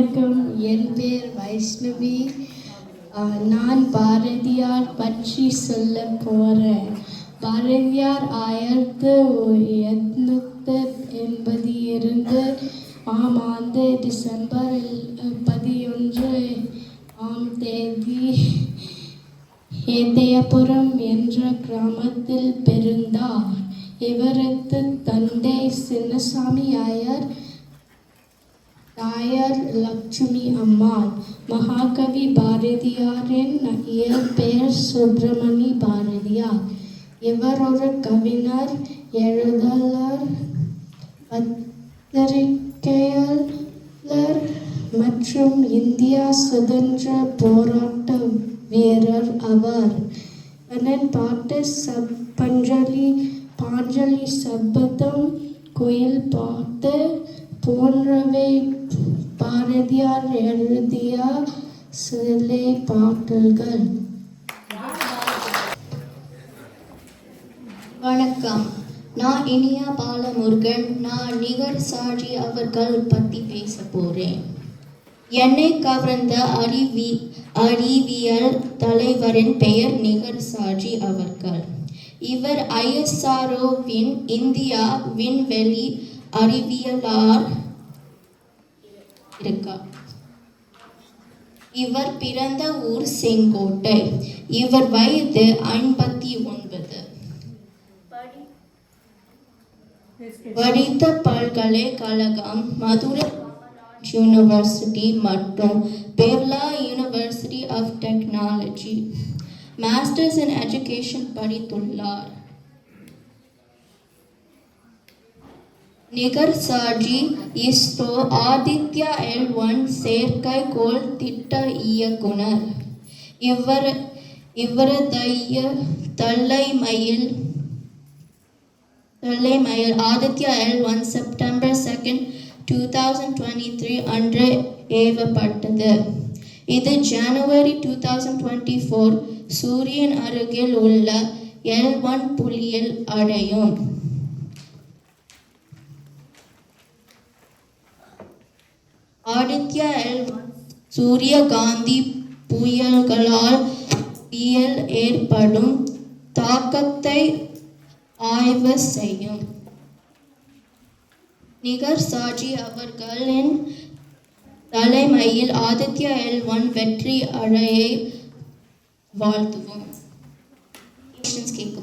வணக்கம். என் பேர் வைஷ்ணவி. நான் பாரதியார் பற்றி சொல்ல போகிறேன் பாரதியார் ஆயிரத்து எட்நூத்து எண்பது இருந்து ஆம் ஆண்டு டிசம்பர் பதினொன்று ஆம் தேதி ஏதயபுரம் என்ற கிராமத்தில் பிறந்தார். இவரது தந்தை சின்னசாமி ஐயர் நாயர் லட்சுமி அம்மாள் மகாகவி பாரதியாரின் இயற்பெயர் சுப்பிரமணி பாரதியார். இவர் ஒரு கவிஞர் எழுதலர் பத்திரிகையாளர் மற்றும் இந்தியா சுதந்திர போராட்ட வீரர் அவர். அதன் பாட்டு சப் பஞ்சலி பாஞ்சலி சபதம் கோயில் பாட்டு போன்றவை பாரதியார் எழுதிய சிலை பாடல்கள் வணக்கம். நான் இனியா பாலமுருகன் நான் நிகர் சாஜி அவர்கள் பற்றி பேச போகிறேன் என்னை கவர்ந்த அறிவி அறிவியல் தலைவரின் பெயர் நிகர் சாஜி அவர்கள். இவர் ஐஎஸ்ஆர்ஓவின் இந்தியா விண்வெளி அறிவியலார் இருக்கா? இவர் பிறந்த ஊர் செங்கோட்டை. இவர் வயது ஐம்பத்தி ஒன்பது படித்த பல்கலைக்கழகம் மதுரை யூனிவர்சிட்டி மற்றும் Birla university of technology masters in education படித்துள்ளார். Nigar Shaji ISRO Aditya L one செயற்கைக்கோள் திட்ட இயக்குனர். இவர் இவரதைய தலைமையில் தலைமையில் Aditya L one September second two thousand twenty three அன்று ஏவப்பட்டது. இது ஜனவரி டூ தௌசண்ட் டுவெண்ட்டி ஃபோர் சூரியன் அருகில் உள்ள எல் ஒன் புள்ளியில் அடையும். ஆதித்யா எல் சூரியகாந்தி புயல்களால் புயல் ஏற்படும் தாக்கத்தை ஆய்வு செய்யும். நிகர் சாஜி அவர்களின் தலைமையில் ஆதித்யா எல் ஒன் வெற்றி அழையை வாழ்த்துவோம். Questions கேட்க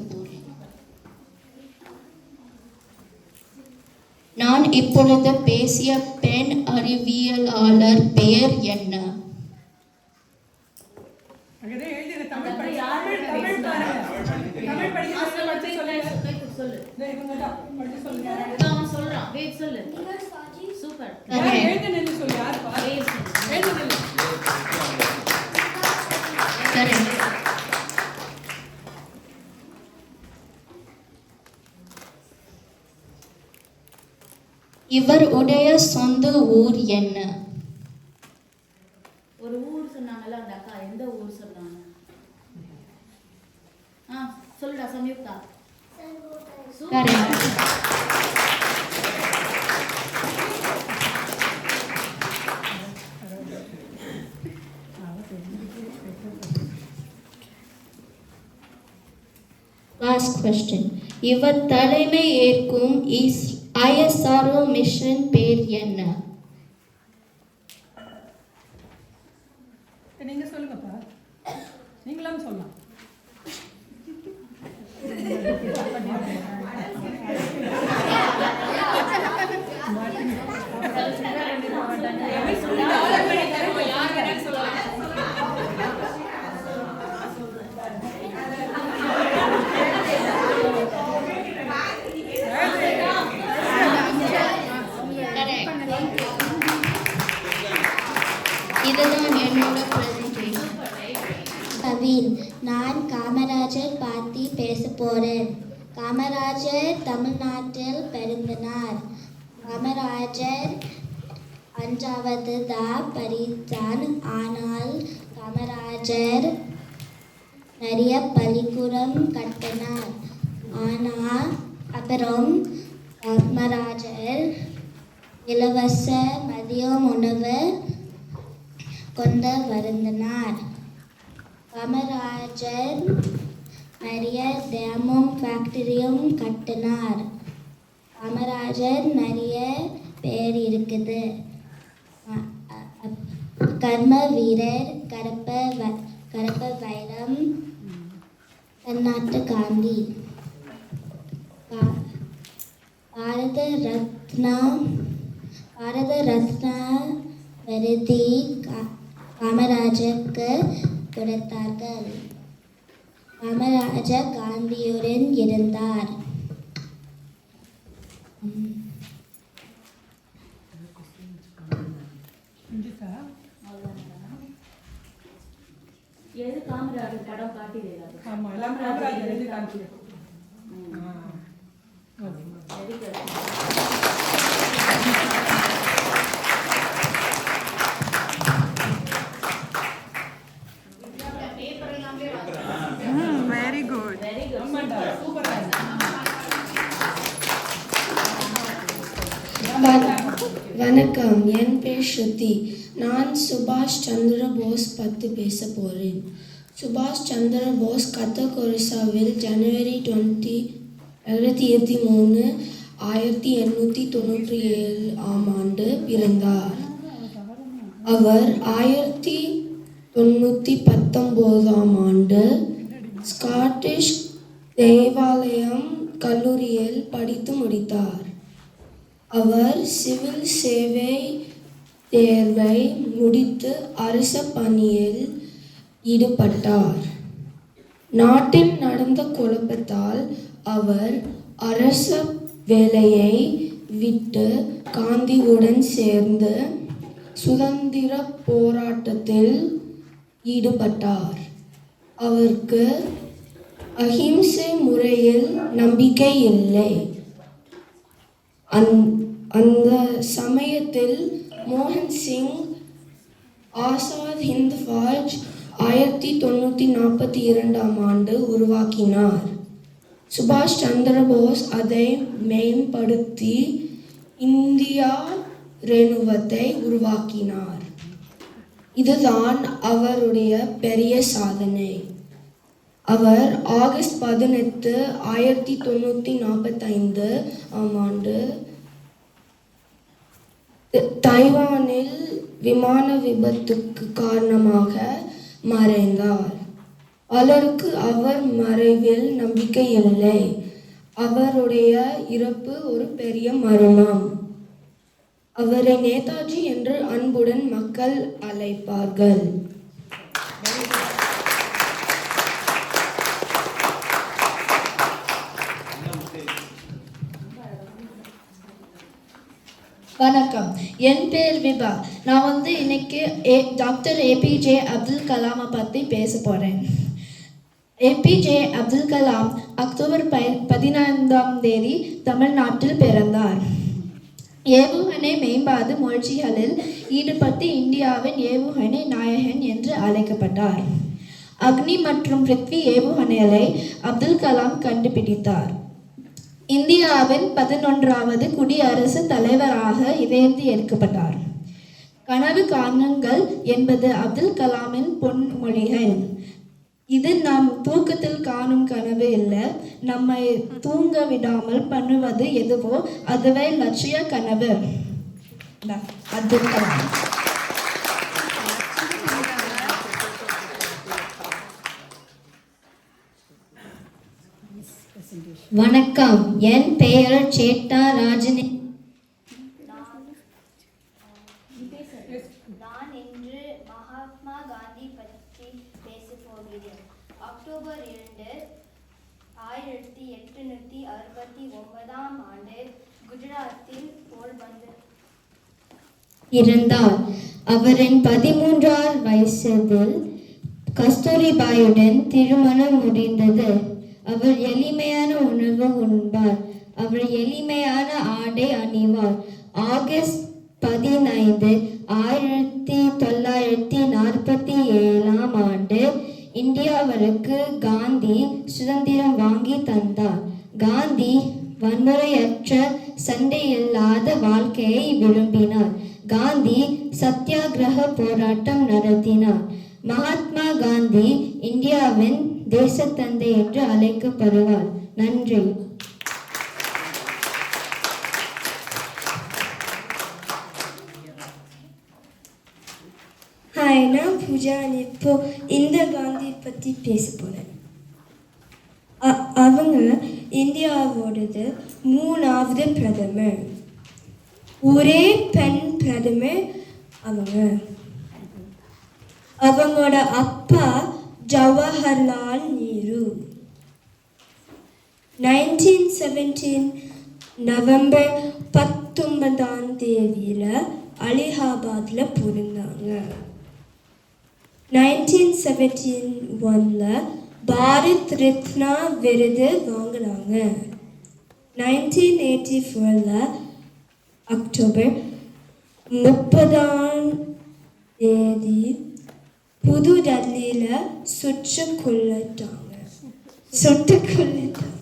நான் இப்பொழுது பேசிய பெண் அறிவியலாளர் பெயர் என்ன? அங்கதே எழுதிரு, இவர் உடைய சொந்த ஊர் என்ன ஒரு ஊர் சொன்னாங்கல்ல அந்த அக்கா எந்த ஊர் சொன்னாங்க ஆ சொல்லுடா சம்யுக்தா. Last question. இவர் தலைமை ஏற்கும் ஐஎஸ்ஆர்ஓ மிஷன் பேர் என்ன? நீங்க சொல்லுங்கப்பா நீங்களும் சொல்லலாம். இதுதான் காமராஜர் தமிழ்நாட்டில் பிறந்தனார். காமராஜர் அஞ்சாவது தா படித்தான் ஆனால் காமராஜர் நிறைய பள்ளிக்கூடம் கட்டினார். ஆனால் அப்புறம் காமராஜர் இலவச மதியம் உணவு கொண்டு வருந்தனார். காமராஜர் நிறைய டேமும் ஃபேக்டரியும் கட்டினார். காமராஜர் நிறைய பேர் இருக்குது கர்ம வீரர் கரப்ப வ- கருப்ப வைரம் கர்நாடக காந்தி. பா- பாரத ரத்னா பாரத ரத்னா விருதி கா- காமராஜருக்கு கொடுத்தார்கள். காமராஜர் காந்தியுடன் இருந்தார்? எது காமராஜர் படம் காட்டிடுறாரு ஆமா எல்லாம் காமராஜர் எழுதி வெரி குட் வெரி குட் சூப்பரா வணக்கம். என் பேர் ஸ்ருதி. நான் சுபாஷ் சந்திர போஸ் பற்றி பேச போகிறேன் சுபாஷ் சந்திர போஸ் கதக் ஒரிசாவில் ஜனவரி டுவெண்ட்டி ரெண்டாயிரத்தி இருபத்தி மூணு ஆயிரத்தி எண்ணூற்றி தொண்ணூற்றி ஏழு ஆம் ஆண்டு பிறந்தார். அவர் ஆயிரத்தி தொண்ணூற்றி பத்தொம்போதாம் ஆண்டு ஸ்காட்டிஷ் தேவாலயம் கல்லூரியில் படித்து முடித்தார். அவர் சிவில் சேவை தேர்வை முடித்து அரச பணியில் ஈடுபட்டார். நாட்டில் நடந்த குழப்பத்தால் அவர் அரச வேலையை விட்டு காந்தியுடன் சேர்ந்து சுதந்திர போராட்டத்தில் ஈடுபட்டார். அவருக்கு அஹிம்சை முறையில் நம்பிக்கை இல்லை. அந் அந்த சமயத்தில் மோகன் சிங் ஆசாத் ஹிந்த் ஃபாஜ் ஆயிரத்தி தொண்ணூற்றி நாற்பத்தி இரண்டாம் ஆண்டு உருவாக்கினார். சுபாஷ் சந்திரபோஸ் அதை மேம்படுத்தி இந்தியா ரேணுவத்தை உருவாக்கினார். இதுதான் அவருடைய பெரிய சாதனை. அவர் ஆகஸ்ட் பதினெட்டு ஆயிரத்தி தொண்ணூற்றி நாற்பத்தைந்து ஆம் ஆண்டு தைவானில் விமான விபத்துக்கு காரணமாக மறைந்தார். பலருக்கு அவர் மறைவில் நம்பிக்கை இல்லை. அவருடைய இறப்பு ஒரு பெரிய மரணம். அவரை நேதாஜி என்று அன்புடன் மக்கள் அழைப்பார்கள். வணக்கம். என் பேர் விபா. நான் வந்து இன்னைக்கு ஏ டாக்டர் ஏபிஜே அப்துல் கலாமை பற்றி பேச போகிறேன் ஏபிஜே அப்துல் கலாம் அக்டோபர் ப பதினைந்தாம் தேதி தமிழ்நாட்டில் பிறந்தார். ஏவுகணை மேம்பாடு முயற்சிகளில் ஈடுபட்டு இந்தியாவின் ஏவுகணை நாயகன் என்று அழைக்கப்பட்டார். அக்னி மற்றும் பிருத்வி ஏவுகணைகளை அப்துல் கலாம் கண்டுபிடித்தார். இந்தியாவின் பதினொன்றாவது குடியரசு தலைவராக இதேந்து எடுக்கப்பட்டார். கனவு காணுங்கள் என்பது அப்துல் கலாமின் பொன்மொழிகள். இது நாம் தூக்கத்தில் காணும் கனவு இல்லை நம்மை தூங்க விடாமல் பண்ணுவது எதுவோ அதுவே லட்சிய கனவு. அப்துல் கலாம். வணக்கம். என் பெயர் சேட்டா ராஜனே. நான் இன்று மகாத்மா காந்தி பற்றி பேசப் போகிறேன். அக்டோபர் இரண்டு ஆயிரத்தி எட்டுநூற்றி அறுபத்தி ஒன்பதாம் ஆண்டு குஜராத்தில் இருந்தார் அவரின் பதிமூன்றாம் வயசில் கஸ்தூரிபாயுடன் திருமணம் முடிந்தது. அவர் எளிமையான உணவு உண்பார் அவர் எளிமையான ஆடை அணிவார் ஆகஸ்ட் பதினைந்து ஆயிரத்தி தொள்ளாயிரத்தி நாற்பத்தி ஏழாம் ஆண்டு இந்தியாவிற்கு காந்தி சுதந்திரம் வாங்கி தந்தார். காந்தி வன்முறையற்ற சண்டையில்லாத வாழ்க்கையை விரும்பினார். காந்தி சத்தியாகிரக போராட்டம் நடத்தினார். மகாத்மா காந்தி இந்தியாவின் தேசத்தந்தை என்று அழைக்கப்படுவார். நன்றி. ஹாய் நான் பூஜா. இப்போ இந்த காந்தி பற்றி பேச போகிறேன் அவங்க இந்தியாவோடது மூணாவது பிரதமர். ஒரே பெண் பிரதமர் அவங்க. அவங்களோட அப்பா ஜவஹர்லால் நைன்டீன் செவன்டீன் நவம்பர் பத்தொன்பதாம் தேதியில் அலிஹாபாத்தில் பிறந்தாங்க. நைன்டீன் செவன்டீன் ஒனில் பாரத் ரத்னா விருது வாங்கினாங்க. நைன்டீன் எயிட்டி ஃபோரில் அக்டோபர் முப்பதாம் தேதி புது டெல்லியில் சுற்று கொள்ளட்டாங்க. சுட்டு கொள்ளட்டாங்க